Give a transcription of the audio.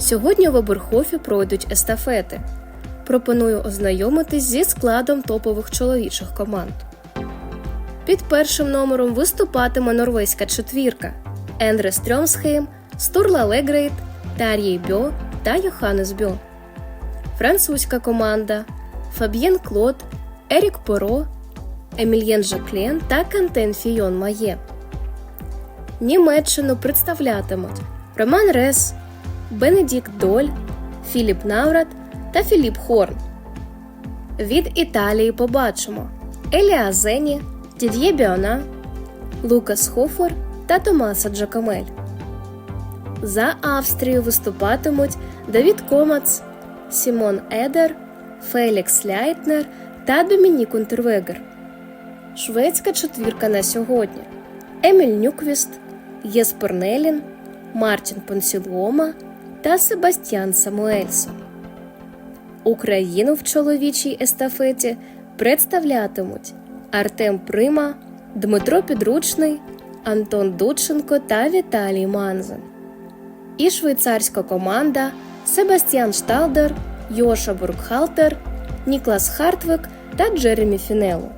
Сьогодні в Оберхофі пройдуть естафети. Пропоную ознайомитись зі складом топових чоловічих команд. Під першим номером виступатиме норвезька четвірка Ендре Стрьомсхейм, Стурла Легрейт, Тар'єй Бьо та Йоханнес Бьо. Французька команда Фаб'єн Клод, Ерік Поро, Емільєн Жаклен та Кантен Фійон Має. Німеччину представлятимуть Роман Рес, Бенедікт Доль, Філіп Наврат та Філіп Хорн. Від Італії побачимо Еліа Зені, Дід'є Біона, Лукас Хофер та Томаса Джакамель. За Австрію виступатимуть Давід Комац, Сімон Едер, Фелікс Ляйтнер та Домінік Унтервегер. Шведська четвірка на сьогодні: Еміль Нюквіст, Єспер Нелін, Мартін Понсілома та Себастьян Самуельсон. Україну в чоловічій естафеті представлятимуть Артем Прима, Дмитро Підручний, Антон Дудченко та Віталій Манзен. І швейцарська команда Себастьян Шталдер, Йоша Бургхалтер, Ніклас Хартвик та Джеремі Фінело.